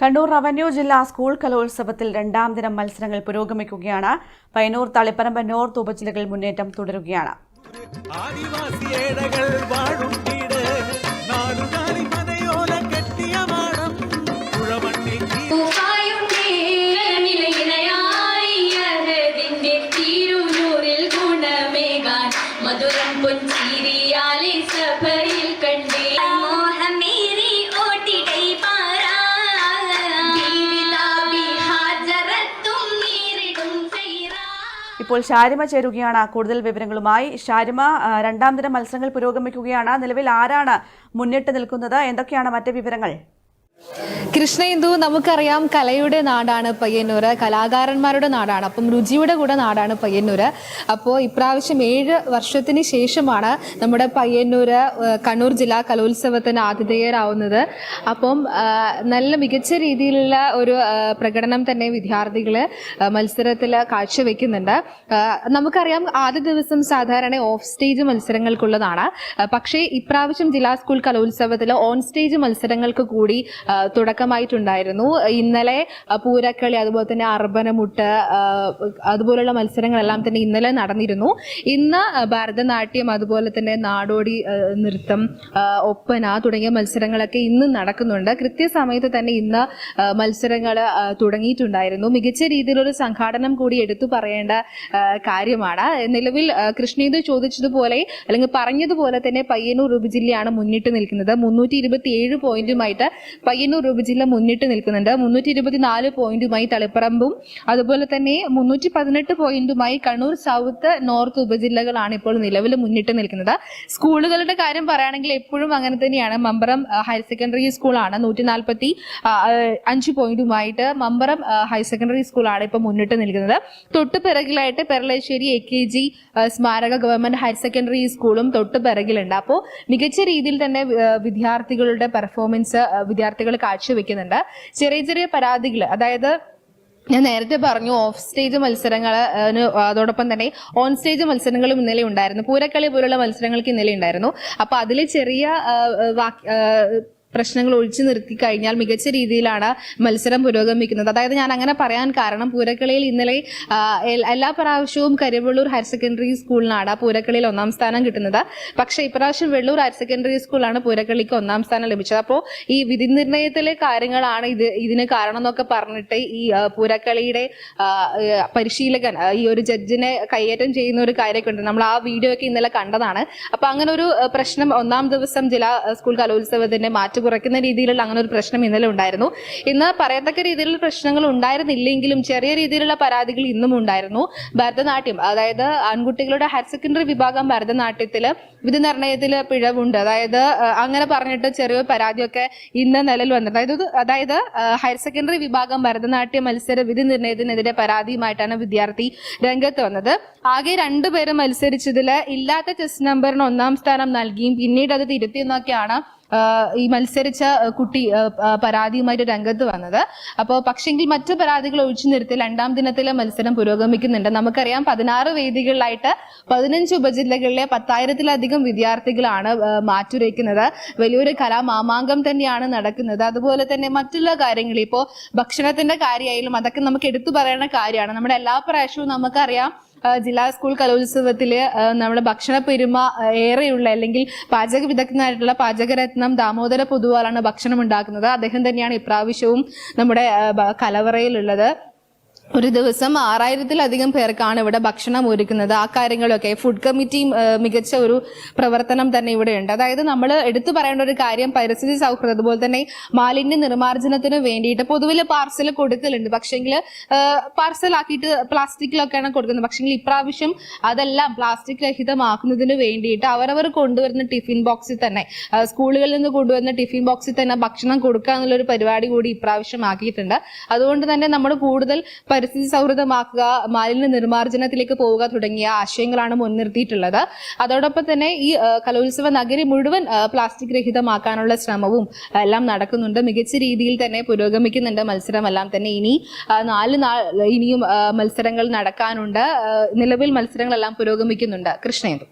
Kannur revenue ജില്ലാ school കലോത്സവത്തിൽ രണ്ടാം ദിനം മത്സരങ്ങൾ പുരോഗമിക്കുകയാണ്. പയ്യന്നൂർ തളിപ്പറമ്പ് നോർത്ത് ഉപജില്ലകളിൽ മുന്നേറ്റം തുടരുകയാണ്. ആദിവാസിയേടകൾ ഇപ്പോൾ ഷാരിമ ചേരുകയാണ്. കൂടുതൽ വിവരങ്ങളുമായി ഷാരിമ രണ്ടാം ദിന മത്സരങ്ങൾ പുരോഗമിക്കുകയാണ്. നിലവിൽ ആരാണ് മുന്നിട്ട് നിൽക്കുന്നത്? എന്തൊക്കെയാണ് മറ്റ് വിവരങ്ങൾ? കൃഷ്ണേന്ദു നമുക്കറിയാം കലയുടെ നാടാണ് പയ്യന്നൂർ കലാകാരന്മാരുടെ നാടാണ് അപ്പം രുചിയുടെ കൂടെ നാടാണ് പയ്യന്നൂര്. അപ്പോൾ ഇപ്രാവശ്യം ഏഴ് വർഷത്തിന് ശേഷമാണ് നമ്മുടെ പയ്യന്നൂർ കണ്ണൂർ ജില്ലാ കലോത്സവത്തിന് ആതിഥേയരാവുന്നത്. അപ്പം നല്ല മികച്ച രീതിയിലുള്ള ഒരു പ്രകടനം തന്നെ വിദ്യാർത്ഥികൾ മത്സരത്തിൽ കാഴ്ചവെക്കുന്നുണ്ട്. നമുക്കറിയാം ആദ്യ ദിവസം സാധാരണ ഓഫ് സ്റ്റേജ് മത്സരങ്ങൾക്കുള്ളതാണ്. പക്ഷേ ഇപ്രാവശ്യം ജില്ലാ സ്കൂൾ കലോത്സവത്തിൽ ഓൺ സ്റ്റേജ് മത്സരങ്ങൾക്ക് കൂടി തുടക്കമായിട്ടുണ്ടായിരുന്നു. ഇന്നലെ പൂരക്കളി അതുപോലെ തന്നെ അർബനമുട്ട് അതുപോലുള്ള മത്സരങ്ങളെല്ലാം തന്നെ ഇന്നലെ നടന്നിരുന്നു. ഇന്ന് ഭരതനാട്യം അതുപോലെ തന്നെ നാടോടി നൃത്തം ഒപ്പന തുടങ്ങിയ മത്സരങ്ങളൊക്കെ ഇന്ന് നടക്കുന്നുണ്ട്. കൃത്യസമയത്ത് തന്നെ ഇന്ന് മത്സരങ്ങൾ തുടങ്ങിയിട്ടുണ്ടായിരുന്നു. മികച്ച രീതിയിലൊരു സംഘാടനം കൂടി എടുത്തു പറയേണ്ട കാര്യമാണ്. നിലവിൽ കൃഷ്ണേന്ദു ചോദിച്ചതുപോലെ അല്ലെങ്കിൽ പറഞ്ഞതുപോലെ തന്നെ പയ്യന്നൂർ ഉപജില്ലയാണ് മുന്നിട്ട് നിൽക്കുന്നത്. മുന്നൂറ്റി ഇരുപത്തി ഏഴ് പോയിന്റുമായിട്ട് പയ്യന്നൂർ ജില്ല മുന്നിട്ട് നിൽക്കുന്നുണ്ട്. മുന്നൂറ്റി ഇരുപത്തിനാല് പോയിന്റുമായി തളിപ്പറമ്പും അതുപോലെ തന്നെ മുന്നൂറ്റി പതിനെട്ട് പോയിന്റുമായി കണ്ണൂർ സൗത്ത് നോർത്ത് ഉപജില്ലകളാണ് ഇപ്പോൾ നിലവിൽ മുന്നിട്ട് നിൽക്കുന്നത്. സ്കൂളുകളുടെ കാര്യം പറയുകയാണെങ്കിൽ എപ്പോഴും അങ്ങനെ തന്നെയാണ്. മമ്പറം ഹയർ സെക്കൻഡറി സ്കൂളാണ് നൂറ്റി നാൽപ്പത്തി അഞ്ച് പോയിന്റുമായിട്ട് മമ്പറം ഹയർ സെക്കൻഡറി സ്കൂളാണ് ഇപ്പോൾ മുന്നിട്ട് നിൽക്കുന്നത്. തൊട്ട് പിറകിലായിട്ട് പെരളശ്ശേരി എ കെ ജി സ്മാരക ഗവൺമെന്റ് ഹയർ സെക്കൻഡറി സ്കൂളും തൊട്ട് പിറകിലുണ്ട്. അപ്പോൾ മികച്ച രീതിയിൽ തന്നെ വിദ്യാർത്ഥികളുടെ പെർഫോമൻസ് വിദ്യാർത്ഥികൾ കാഴ്ചവെക്കുന്നുണ്ട്. ചെറിയ ചെറിയ പരാതികൾ അതായത് ഞാൻ നേരത്തെ പറഞ്ഞു ഓഫ് സ്റ്റേജ് മത്സരങ്ങൾ അതോടൊപ്പം തന്നെ ഓൺ സ്റ്റേജ് മത്സരങ്ങളും ഇന്നലെ ഉണ്ടായിരുന്നു. പൂരക്കളി പോലുള്ള മത്സരങ്ങൾക്ക് ഇന്നലെ ഉണ്ടായിരുന്നു. അപ്പൊ അതിൽ ചെറിയ പ്രശ്നങ്ങൾ ഒഴിച്ചു നിർത്തി കഴിഞ്ഞാൽ മികച്ച രീതിയിലാണ് മത്സരം പുരോഗമിക്കുന്നത്. അതായത് ഞാൻ അങ്ങനെ പറയാൻ കാരണം പൂരക്കളിയിൽ ഇന്നലെ എല്ലാ പ്രാവശ്യവും കരുവള്ളൂർ ഹയർ സെക്കൻഡറി സ്കൂളിനാണ് പൂരക്കളിയിൽ ഒന്നാം സ്ഥാനം കിട്ടുന്നത്. പക്ഷേ ഇപ്രാവശ്യം വെള്ളൂർ ഹയർ സെക്കൻഡറി സ്കൂളാണ് പൂരക്കളിക്ക് ഒന്നാം സ്ഥാനം ലഭിച്ചത്. അപ്പോൾ ഈ വിധി നിർണയത്തിലെ കാര്യങ്ങളാണ് ഇത് ഇതിന് കാരണം എന്നൊക്കെ പറഞ്ഞിട്ട് ഈ പൂരക്കളിയുടെ പരിശീലകൻ ഈ ഒരു ജഡ്ജിനെ കൈയേറ്റം ചെയ്യുന്ന ഒരു കാര്യമൊക്കെ ഉണ്ട്. നമ്മൾ ആ വീഡിയോ ഒക്കെ ഇന്നലെ കണ്ടതാണ്. അപ്പൊ അങ്ങനെ ഒരു പ്രശ്നം ഒന്നാം ദിവസം ജില്ലാ സ്കൂൾ കലോത്സവത്തിന്റെ മാറ്റ് കുറയ്ക്കുന്ന രീതിയിലുള്ള അങ്ങനെ ഒരു പ്രശ്നം ഇന്നലെ ഉണ്ടായിരുന്നു. ഇന്ന് പറയത്തക്ക രീതിയിലുള്ള പ്രശ്നങ്ങൾ ഉണ്ടായിരുന്നില്ലെങ്കിലും ചെറിയ രീതിയിലുള്ള പരാതികൾ ഇന്നും ഉണ്ടായിരുന്നു. ഭരതനാട്യം അതായത് ആൺകുട്ടികളുടെ ഹയർ സെക്കൻഡറി വിഭാഗം ഭരതനാട്യത്തിൽ വിധി നിർണയത്തിൽ പിഴവുണ്ട്. അതായത് അങ്ങനെ പറഞ്ഞിട്ട് ചെറിയ പരാതിയൊക്കെ ഇന്ന് നിലയിൽ വന്നിട്ടുണ്ട്. അതായത് അതായത് ഹയർ സെക്കൻഡറി വിഭാഗം ഭരതനാട്യ മത്സര വിധി നിർണയത്തിനെതിരെ പരാതിയുമായിട്ടാണ് വിദ്യാർത്ഥി രംഗത്ത് വന്നത്. ആകെ രണ്ടുപേരും മത്സരിച്ചതിൽ ഇല്ലാത്ത ടെസ്റ്റ് നമ്പറിന് ഒന്നാം സ്ഥാനം നൽകിയും പിന്നീട് അത് തിരുത്തിയെന്നൊക്കെയാണ് ഈ മത്സരിച്ച കുട്ടി പരാതിയുമായിട്ട് രംഗത്ത് വന്നത്. അപ്പോൾ പക്ഷെങ്കിൽ മറ്റു പരാതികൾ ഒഴിച്ചു നിർത്തി രണ്ടാം ദിനത്തിലെ മത്സരം പുരോഗമിക്കുന്നുണ്ട്. നമുക്കറിയാം പതിനാറ് വേദികളിലായിട്ട് പതിനഞ്ച് ഉപജില്ലകളിലെ പത്തായിരത്തിലധികം വിദ്യാർത്ഥികളാണ് മാറ്റുരയ്ക്കുന്നത്. വലിയൊരു കലാമാമാങ്കം തന്നെയാണ് നടക്കുന്നത്. അതുപോലെ തന്നെ മറ്റുള്ള കാര്യങ്ങൾ ഇപ്പോൾ ഭക്ഷണത്തിന്റെ കാര്യമായാലും അതൊക്കെ നമുക്ക് എടുത്തു പറയേണ്ട കാര്യമാണ്. നമ്മുടെ എല്ലാ പ്രാവശ്യവും നമുക്കറിയാം ജില്ലാ സ്കൂൾ കലോത്സവത്തിൽ നമ്മുടെ ഭക്ഷണ പെരുമ ഏറെയുള്ള അല്ലെങ്കിൽ പാചക വിദഗ്ധനായിട്ടുള്ള പാചകരത്നം ദാമോദര പൊതുവാളാണ് ഭക്ഷണം ഉണ്ടാക്കുന്നത്. അദ്ദേഹം തന്നെയാണ് ഇപ്രാവശ്യവും നമ്മുടെ കലവറയിലുള്ളത്. ഒരു ദിവസം ആറായിരത്തിലധികം പേർക്കാണ് ഇവിടെ ഭക്ഷണം ഒരുക്കുന്നത്. ആ കാര്യങ്ങളൊക്കെ ഫുഡ് കമ്മിറ്റിയും ആ, മികച്ച ഒരു പ്രവർത്തനം തന്നെ ഇവിടെ ഉണ്ട് അതായത് നമ്മൾ എടുത്തു പറയേണ്ട ഒരു കാര്യം പരിസ്ഥിതി സൗഹൃദം അതുപോലെ തന്നെ മാലിന്യ നിർമ്മാർജനത്തിന് വേണ്ടിയിട്ട് പൊതുവിൽ പാർസൽ കൊടുക്കലുണ്ട്. പക്ഷേങ്കിൽ പാർസൽ ആക്കിയിട്ട് പ്ലാസ്റ്റിക്കിലൊക്കെയാണ് കൊടുക്കുന്നത്. പക്ഷേങ്കിൽ ഇപ്രാവശ്യം അതെല്ലാം പ്ലാസ്റ്റിക് രഹിതമാക്കുന്നതിന് വേണ്ടിയിട്ട് അവരവർ കൊണ്ടുവരുന്ന ടിഫിൻ ബോക്സിൽ തന്നെ സ്കൂളുകളിൽ നിന്ന് കൊണ്ടുവരുന്ന ടിഫിൻ ബോക്സിൽ തന്നെ ഭക്ഷണം കൊടുക്കുക എന്നുള്ളൊരു പരിപാടി കൂടി ഇപ്രാവശ്യം ആക്കിയിട്ടുണ്ട്. അതുകൊണ്ട് തന്നെ നമ്മൾ കൂടുതൽ പരിസ്ഥിതി സൗഹൃദമാക്കുക മാലിന്യ നിർമ്മാർജനത്തിലേക്ക് പോവുക തുടങ്ങിയ ആശയങ്ങളാണ് മുൻനിർത്തിയിട്ടുള്ളത്. അതോടൊപ്പം തന്നെ ഈ കലോത്സവ നഗരി മുഴുവൻ പ്ലാസ്റ്റിക് രഹിതമാക്കാനുള്ള ശ്രമവും എല്ലാം നടക്കുന്നുണ്ട്. മികച്ച രീതിയിൽ തന്നെ പുരോഗമിക്കുന്നുണ്ട് മത്സരമെല്ലാം തന്നെ. ഇനി നാല് നാൾ ഇനിയും മത്സരങ്ങൾ നടക്കാനുണ്ട്. നിലവിൽ മത്സരങ്ങളെല്ലാം പുരോഗമിക്കുന്നുണ്ട്. കൃഷ്ണേന്ദു.